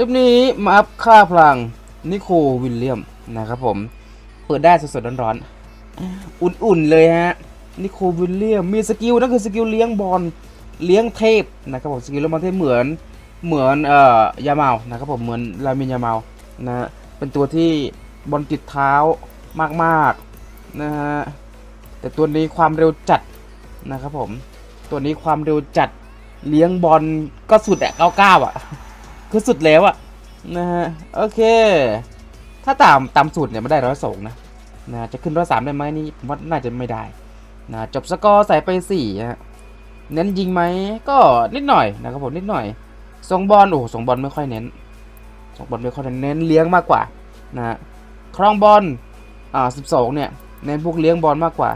ลิปนี้มาอัพค่าพลังนิโควิลเลียมนะครับผม เปิดได้สดๆร้อนๆ อุ่นๆเลยฮะนิโควิลเลียมมีสกิลนั่นคือสกิลเลี้ยงบอลเลี้ยงเทพนะครับผมสกิลเลี้ยงบอลเทพเหมือนเหมือนเอ่อยาเมานะครับผมเหมือนลามินยาเมานะฮะเป็นตัวที่บอลติดเท้ามากๆนะฮะแต่ตัวนี้ความเร็วจัดนะครับผมตัวนี้ความเร็วจัดเลี้ยงบอลก็สุดอะเก้าเก้าอะ คือสุดแล้วอะนะฮะโอเค ถ้าตามตามสูตรเนี่ยไม่ได้ร้อยสองนะนะจะขึ้นร้อยสามได้ไหมนี่ผมว่าน่าจะไม่ได้นะจบสกอร์ใส่ไปสี่ฮะเน้นยิงไหมก็นิดหน่อยนะครับผมนิดหน่อยส่งบอลโอ้ส่งบอลไม่ค่อยเน้นส่งบอลไม่ค่อยเน้นเน้นเลี้ยงมากกว่านะฮะครองบอลอ่าสิบสองเนี่ยเน้นพวกเลี้ยงบอลมากกว่า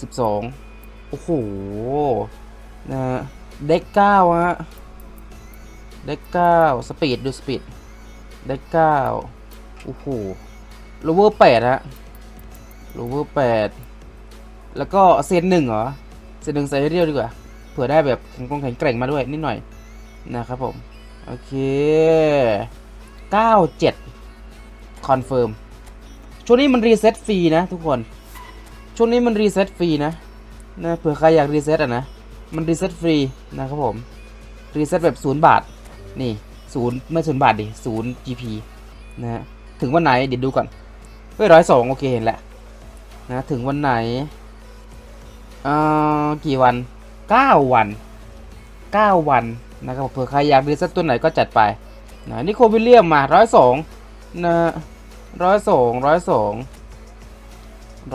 สิบสองโอ้โหนะฮะเด็กเก้าฮะ เด็กเก้าสปีดดูสปีดเด็กเก้าโอ้โหโลเวอร์แปดฮะโลเวอร์แปดแล้วก็เซนหนึ่งเหรอ เซนหนึ่งใส่เรียวดีกว่า เผื่อได้แบบแข็งกรงแข็งแกร่งมาด้วยนิดหน่อยนะครับผม โอเคเก้าเจ็ดคอนเฟิร์ม ช่วงนี้มันรีเซ็ตฟรีนะทุกคน ช่วงนี้มันรีเซ็ตฟรีนะนะเผื่อใครอยากรีเซ็ตอะนะ มันรีเซ็ตฟรีนะครับผม รีเซ็ตแบบศูนย์บาท นี่ศูนย์ไม่ศูนย์บาทดิศูนย์ GP นะฮะถึงวันไหนเดี๋ยวดูก่อนเฮ้ยร้อยสองโอเคเห็นแล้วนะถึงวันไหนเอ่ากี่วันเก้าวันเก้าวันนะครับเผื่อใครอยากรีเซ็ตตัวไหนก็จัดไปนะนี่โควิลเลียมมาร้อยสองนะร้อยสองร้อยสอง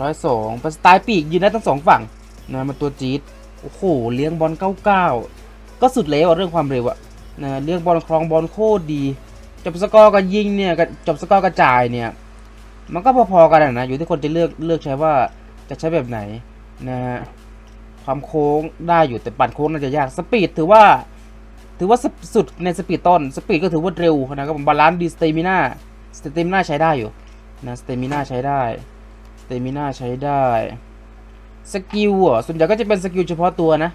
ร้อยสองเป็นสไตล์ปีกยืนได้ทั้งสองฝั่งนะมันตัวจี๊ดโอ้โหเลี้ยงบอล99ก็สุดแล้วอะเรื่องความเร็วอะ นะเลี้ยงบอลครองบอลโคตรดี จบสกอร์กับยิงเนี่ยกับจบสกอร์กระจายเนี่ย มันก็พอๆกันนะอยู่ที่คนจะเลือกเลือกใช้ว่าจะใช้แบบไหนนะฮะความโค้งได้อยู่แต่ปั่นโค้งน่าจะยากสปีดถือว่าถือว่าสุดในสปีดต้นสปีดก็ถือว่าเร็วนะครับผมบาลานซ์ดีสเตมิน่าสเตมิน่าใช้ได้อยู่นะสเตมิน่าใช้ได้สเตมิน่าใช้ได้สกิลอะส่วนใหญ่ก็จะเป็นสกิลเฉพาะตัวนะ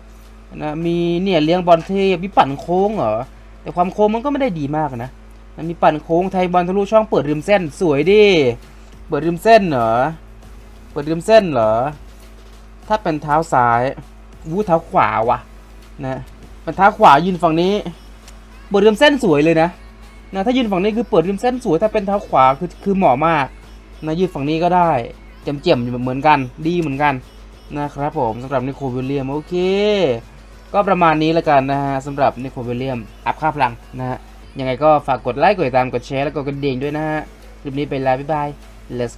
นะมีเนี่ยเลี้ยงบอลเทพมีปั่นโค้งเหรอแต่ความโค้งมันก็ไม่ได้ดีมากนะนะมีปั่นโค้งไทยบอลทะลุช่องเปิดริมเส้นสวยดิเปิดริมเส้นเหรอเปิดริมเส้นเหรอถ้าเป็นเท้าซ้ายวู้เท้าขวาวะนะเป็นเท้าขวายืนฝั่งนี้ เปิดริมเส้นสวยเลยนะนะถ้ายืนฝั่งนี้คือเปิดริมเส้นสวยถ้าเป็นเท้าขวาคือคือเหมาะมากนะยืนฝั่งนี้ก็ได้เจียมๆเหมือนกัน ดีเหมือนกันนะครับผมสำหรับนิโคลวิลเลียมโอเค ก็ประมาณนี้แล้วกันนะฮะสำหรับนิโคเวเลียมอัพค่าพลังนะฮะยังไงก็ฝากกดไลค์กดติดตามกดแชร์แล้วก็กดกระดิ่งด้วยนะฮะคลิปนี้ไปแล้วบ๊ายบาย let's